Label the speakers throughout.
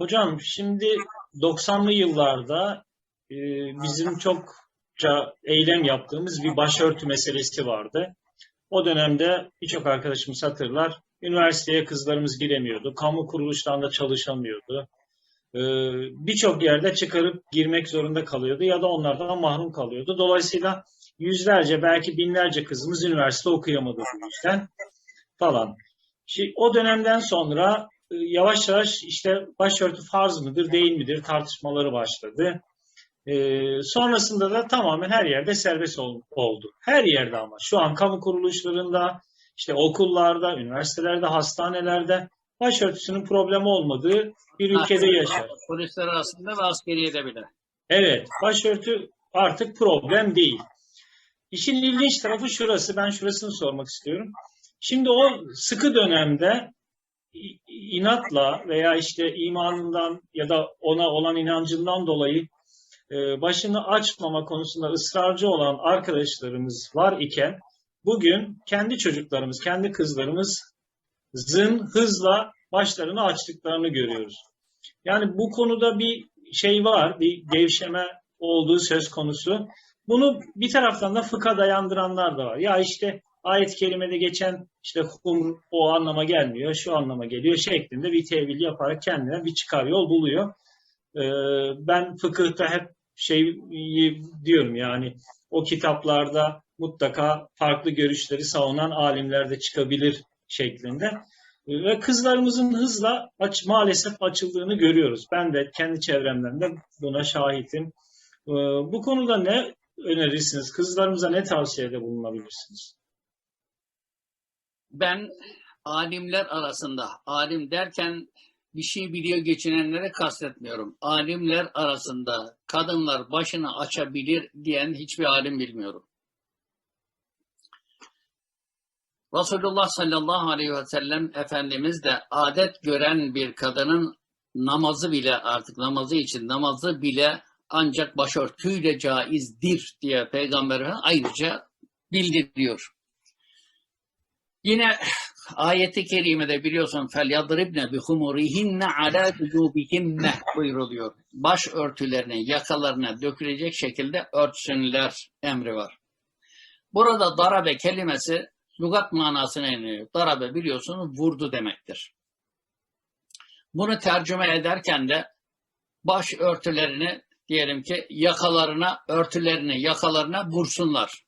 Speaker 1: Hocam şimdi 90'lı yıllarda e, bizim çokça eylem yaptığımız bir başörtü meselesi vardı. O dönemde birçok arkadaşımız hatırlar. Üniversiteye kızlarımız giremiyordu. Kamu kuruluşlarında çalışamıyordu. E, birçok yerde çıkarıp girmek zorunda kalıyordu ya da onlardan mahrum kalıyordu. Dolayısıyla yüzlerce belki binlerce kızımız üniversite okuyamadı bu yüzden falan. Şimdi o dönemden sonra yavaş yavaş işte başörtü farz mıdır değil midir tartışmaları başladı. Ee, sonrasında da tamamen her yerde serbest ol- oldu. Her yerde ama. Şu an kamu kuruluşlarında, işte okullarda, üniversitelerde, hastanelerde başörtüsünün problem olmadığı bir ülkede yaşar.
Speaker 2: Polisler arasında ve askeriyede bile.
Speaker 1: Evet, başörtü artık problem değil. İşin ilginç tarafı şurası, ben şurasını sormak istiyorum. Şimdi o sıkı dönemde inatla veya işte imanından ya da ona olan inancından dolayı e, başını açmama konusunda ısrarcı olan arkadaşlarımız var iken bugün kendi çocuklarımız, kendi kızlarımızın hızla başlarını açtıklarını görüyoruz. Yani bu konuda bir şey var, bir gevşeme olduğu söz konusu. Bunu bir taraftan da fıkha dayandıranlar da var. Ya işte ayet-i kerimede geçen işte humr o anlama gelmiyor, şu anlama geliyor şeklinde bir tevil yaparak kendine bir çıkar yol buluyor. Ee, ben fıkıhta hep şey diyorum yani o kitaplarda mutlaka farklı görüşleri savunan alimler de çıkabilir şeklinde. Ve kızlarımızın hızla aç, maalesef açıldığını görüyoruz. Ben de kendi çevremden de buna şahitim. Ee, Bu konuda ne önerirsiniz? Kızlarımıza ne tavsiyede bulunabilirsiniz?
Speaker 2: Ben alimler arasında, alim derken bir şey biliyor geçinenlere kastetmiyorum. Alimler arasında kadınlar başını açabilir diyen hiçbir alim bilmiyorum. Resulullah sallallahu aleyhi ve sellem Efendimiz de adet gören bir kadının namazı bile artık namazı için namazı bile ancak başörtüyle caizdir diye Peygamber'e ayrıca bildiriyor. Yine ayeti kerimede biliyorsun فَلْيَضْرِبْنَ بِخُمُرِهِنَّ عَلَى جُذُوبِهِنَّ buyuruluyor. Baş örtülerine, yakalarına dökülecek şekilde örtsünler emri var. Burada darabe kelimesi lügat manasına iniyor. Darabe biliyorsunuz vurdu demektir. Bunu tercüme ederken de baş örtülerini diyelim ki yakalarına, örtülerini yakalarına vursunlar.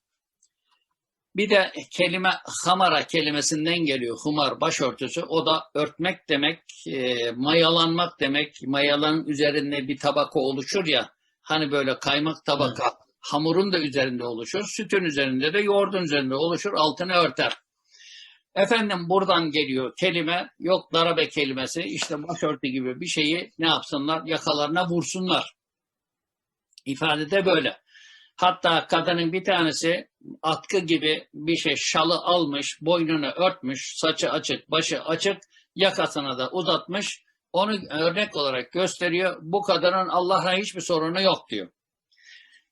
Speaker 2: Bir de kelime hamara kelimesinden geliyor. Humar başörtüsü. O da örtmek demek, e, mayalanmak demek. Mayalanın üzerinde bir tabaka oluşur ya. Hani böyle kaymak tabaka. Hamurun da üzerinde oluşur. Sütün üzerinde de yoğurdun üzerinde oluşur. Altını örter. Efendim buradan geliyor kelime. Yok darabe kelimesi. işte başörtü gibi bir şeyi ne yapsınlar? Yakalarına vursunlar. İfade de böyle. Hatta kadının bir tanesi atkı gibi bir şey şalı almış, boynunu örtmüş, saçı açık, başı açık, yakasına da uzatmış. Onu örnek olarak gösteriyor. Bu kadının Allah'la hiçbir sorunu yok diyor.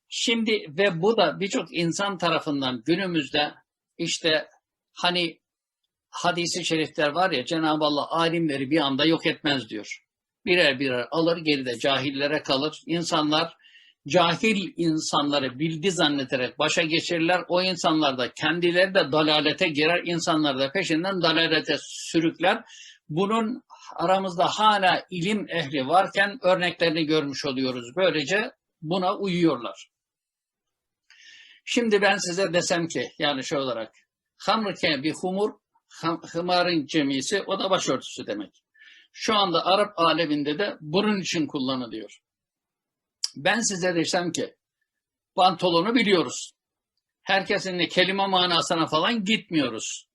Speaker 2: Şimdi ve bu da birçok insan tarafından günümüzde işte hani hadisi şerifler var ya Cenab-ı Allah alimleri bir anda yok etmez diyor. Birer birer alır geride cahillere kalır. İnsanlar cahil insanları bildi zanneterek başa geçirirler. O insanlar da kendileri de dalalete girer. İnsanlar da peşinden dalalete sürükler. Bunun aramızda hala ilim ehli varken örneklerini görmüş oluyoruz. Böylece buna uyuyorlar. Şimdi ben size desem ki yani şey olarak hamrke bir humur hımarın cemisi o da başörtüsü demek. Şu anda Arap aleminde de bunun için kullanılıyor. Ben size desem ki pantolonu biliyoruz. Herkesin de kelime manasına falan gitmiyoruz.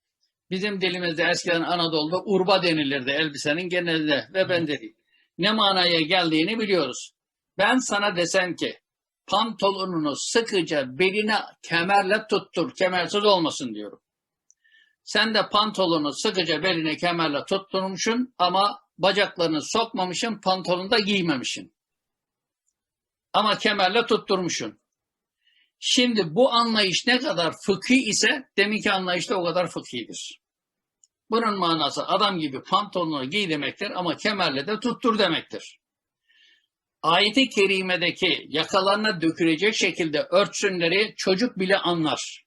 Speaker 2: Bizim dilimizde eskiden Anadolu'da urba denilirdi elbisenin genelinde ve benzeri. Ne manaya geldiğini biliyoruz. Ben sana desem ki pantolonunu sıkıca beline kemerle tuttur, kemersiz olmasın diyorum. Sen de pantolonu sıkıca beline kemerle tutturmuşsun ama bacaklarını sokmamışsın, pantolonu da giymemişsin. Ama kemerle tutturmuşsun. Şimdi bu anlayış ne kadar fıkhi ise deminki anlayış da o kadar fıkhidir. Bunun manası adam gibi pantolonu giy demektir ama kemerle de tuttur demektir. Ayeti kerimedeki yakalarına dökülecek şekilde örtsünleri çocuk bile anlar.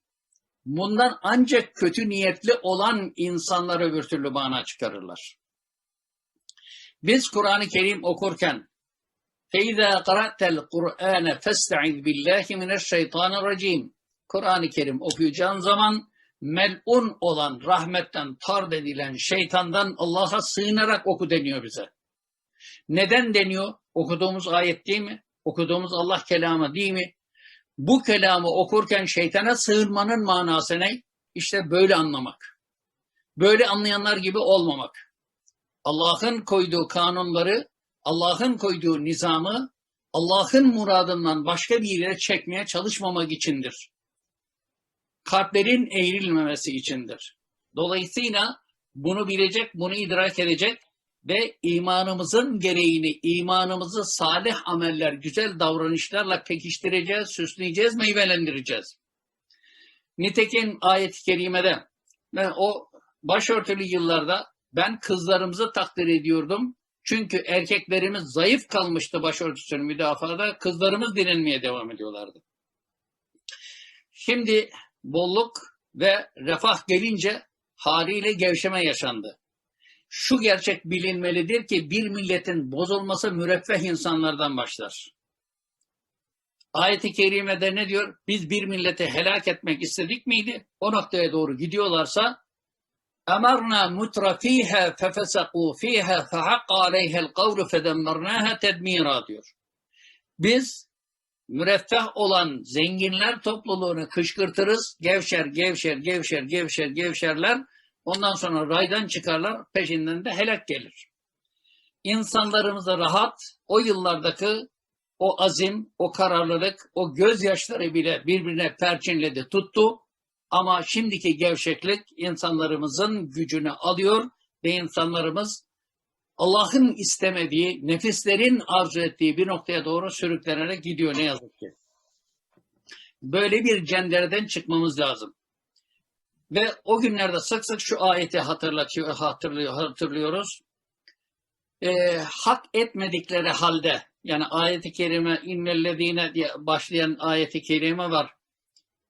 Speaker 2: Bundan ancak kötü niyetli olan insanlar öbür türlü mana çıkarırlar. Biz Kur'an-ı Kerim okurken فَاِذَا قَرَأْتَ الْقُرْآنَ فَاسْتَعِذْ بِاللّٰهِ مِنَ الشَّيْطَانِ الرَّجِيمِ Kur'an-ı Kerim okuyacağın zaman melun olan, rahmetten tard edilen şeytandan Allah'a sığınarak oku deniyor bize. Neden deniyor? Okuduğumuz ayet değil mi? Okuduğumuz Allah kelamı değil mi? Bu kelamı okurken şeytana sığınmanın manası ne? İşte böyle anlamak. Böyle anlayanlar gibi olmamak. Allah'ın koyduğu kanunları, Allah'ın koyduğu nizamı, Allah'ın muradından başka bir yere çekmeye çalışmamak içindir. Kalplerin eğrilmemesi içindir. Dolayısıyla bunu bilecek, bunu idrak edecek ve imanımızın gereğini, imanımızı salih ameller, güzel davranışlarla pekiştireceğiz, süsleyeceğiz, meyvelendireceğiz. Nitekim ayet-i kerimede ve o başörtülü yıllarda ben kızlarımızı takdir ediyordum. Çünkü erkeklerimiz zayıf kalmıştı başörtüsünü müdafada, kızlarımız direnmeye devam ediyorlardı. Şimdi bolluk ve refah gelince haliyle gevşeme yaşandı şu gerçek bilinmelidir ki bir milletin bozulması müreffeh insanlardan başlar. Ayet-i kerimede ne diyor? Biz bir milleti helak etmek istedik miydi? O noktaya doğru gidiyorlarsa اَمَرْنَا مُتْرَف۪يهَا فَفَسَقُوا ف۪يهَا فَحَقَّ عَلَيْهَا الْقَوْلُ فَدَمَّرْنَاهَا تَدْم۪يرًا diyor. Biz müreffeh olan zenginler topluluğunu kışkırtırız, gevşer, gevşer, gevşer, gevşer, gevşerler, Ondan sonra raydan çıkarlar, peşinden de helak gelir. İnsanlarımıza rahat, o yıllardaki o azim, o kararlılık, o gözyaşları bile birbirine perçinledi, tuttu. Ama şimdiki gevşeklik insanlarımızın gücünü alıyor ve insanlarımız Allah'ın istemediği, nefislerin arzu ettiği bir noktaya doğru sürüklenerek gidiyor ne yazık ki. Böyle bir cendereden çıkmamız lazım. Ve o günlerde sık sık şu ayeti hatırlatıyor, hatırlıyor, hatırlıyoruz. Ee, hak etmedikleri halde yani ayeti kerime innellezine diye başlayan ayeti kerime var.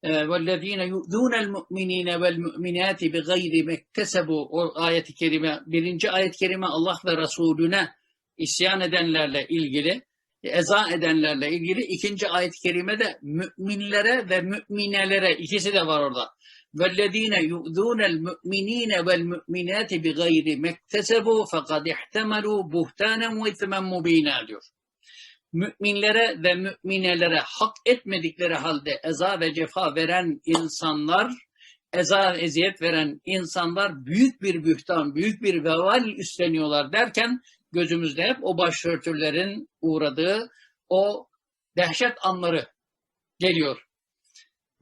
Speaker 2: وَالَّذ۪ينَ يُؤْذُونَ الْمُؤْمِن۪ينَ وَالْمُؤْمِنَاتِ بِغَيْرِ مَكْتَسَبُوا O ayeti kerime, birinci ayet kerime Allah ve Resulüne isyan edenlerle ilgili, eza edenlerle ilgili. ikinci ayet kerime de müminlere ve müminelere ikisi de var orada. وَالَّذ۪ينَ يُؤْذُونَ الْمُؤْمِن۪ينَ وَالْمُؤْمِنَاتِ بِغَيْرِ مَكْتَسَبُوا فَقَدْ اِحْتَمَلُوا بُهْتَانًا وَاِثْمًا مُب۪ينًا diyor. Müminlere ve müminelere hak etmedikleri halde eza ve cefa veren insanlar, eza eziyet veren insanlar büyük bir bühtan, büyük bir veval üstleniyorlar derken gözümüzde hep o başörtülerin uğradığı o dehşet anları geliyor.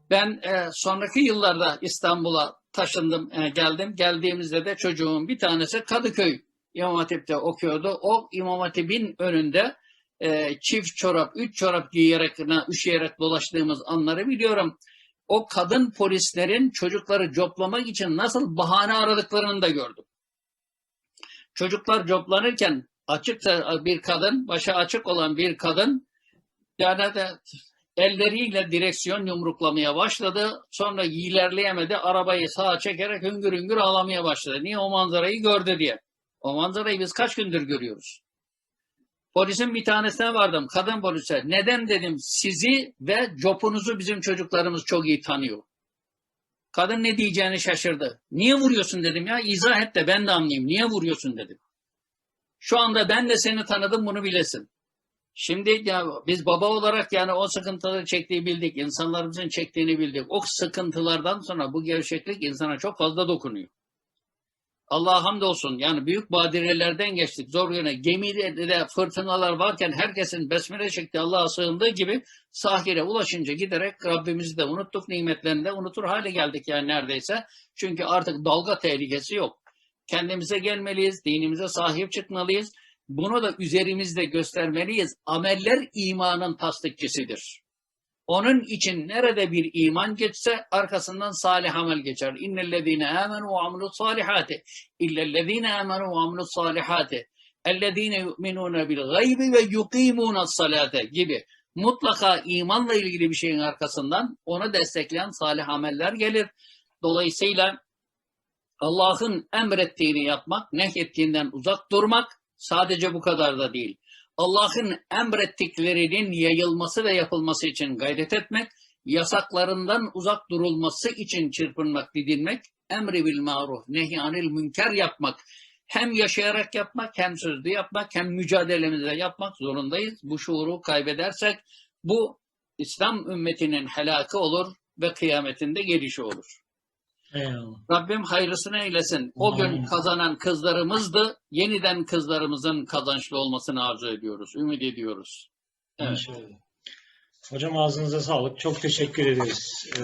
Speaker 2: Ben e, sonraki yıllarda İstanbul'a taşındım, e, geldim. Geldiğimizde de çocuğumun bir tanesi Kadıköy İmam Hatip'te okuyordu. O İmam Hatip'in önünde e, çift çorap, üç çorap giyerek, üşüyerek dolaştığımız anları biliyorum. O kadın polislerin çocukları coplamak için nasıl bahane aradıklarını da gördüm. Çocuklar coplanırken açıkça bir kadın, başı açık olan bir kadın yani de elleriyle direksiyon yumruklamaya başladı. Sonra ilerleyemedi. Arabayı sağa çekerek hüngür hüngür ağlamaya başladı. Niye? O manzarayı gördü diye. O manzarayı biz kaç gündür görüyoruz. Polisin bir tanesine vardım. Kadın polise. Neden dedim sizi ve copunuzu bizim çocuklarımız çok iyi tanıyor. Kadın ne diyeceğini şaşırdı. Niye vuruyorsun dedim ya. İzah et de ben de anlayayım. Niye vuruyorsun dedim. Şu anda ben de seni tanıdım bunu bilesin. Şimdi ya biz baba olarak yani o sıkıntıları çektiği bildik, insanlarımızın çektiğini bildik. O sıkıntılardan sonra bu gevşeklik insana çok fazla dokunuyor. Allah'a hamdolsun yani büyük badirelerden geçtik zor yöne. Gemide de fırtınalar varken herkesin besmele çektiği Allah'a sığındığı gibi sahile ulaşınca giderek Rabbimizi de unuttuk, nimetlerini de unutur hale geldik yani neredeyse. Çünkü artık dalga tehlikesi yok. Kendimize gelmeliyiz, dinimize sahip çıkmalıyız bunu da üzerimizde göstermeliyiz. Ameller imanın tasdikçisidir. Onun için nerede bir iman geçse arkasından salih amel geçer. İnnellezine amenu ve amilus salihati illellezine amenu ve amilus salihati ellezine yu'minune bil gaybi ve yuqimunas salate gibi mutlaka imanla ilgili bir şeyin arkasından onu destekleyen salih ameller gelir. Dolayısıyla Allah'ın emrettiğini yapmak, nehyettiğinden uzak durmak sadece bu kadar da değil. Allah'ın emrettiklerinin yayılması ve yapılması için gayret etmek, yasaklarından uzak durulması için çırpınmak, didinmek, emri bil maruf, nehyanil münker yapmak, hem yaşayarak yapmak, hem sözlü yapmak, hem mücadelemizde yapmak zorundayız. Bu şuuru kaybedersek bu İslam ümmetinin helakı olur ve kıyametinde gelişi olur.
Speaker 1: Eyvallah.
Speaker 2: Rabbim hayırlısını eylesin. O gün
Speaker 1: Amin.
Speaker 2: kazanan kızlarımızdı. Yeniden kızlarımızın kazançlı olmasını arzu ediyoruz, ümit ediyoruz. Evet.
Speaker 1: İnşallah. Hocam ağzınıza sağlık. Çok teşekkür ederiz. Ee,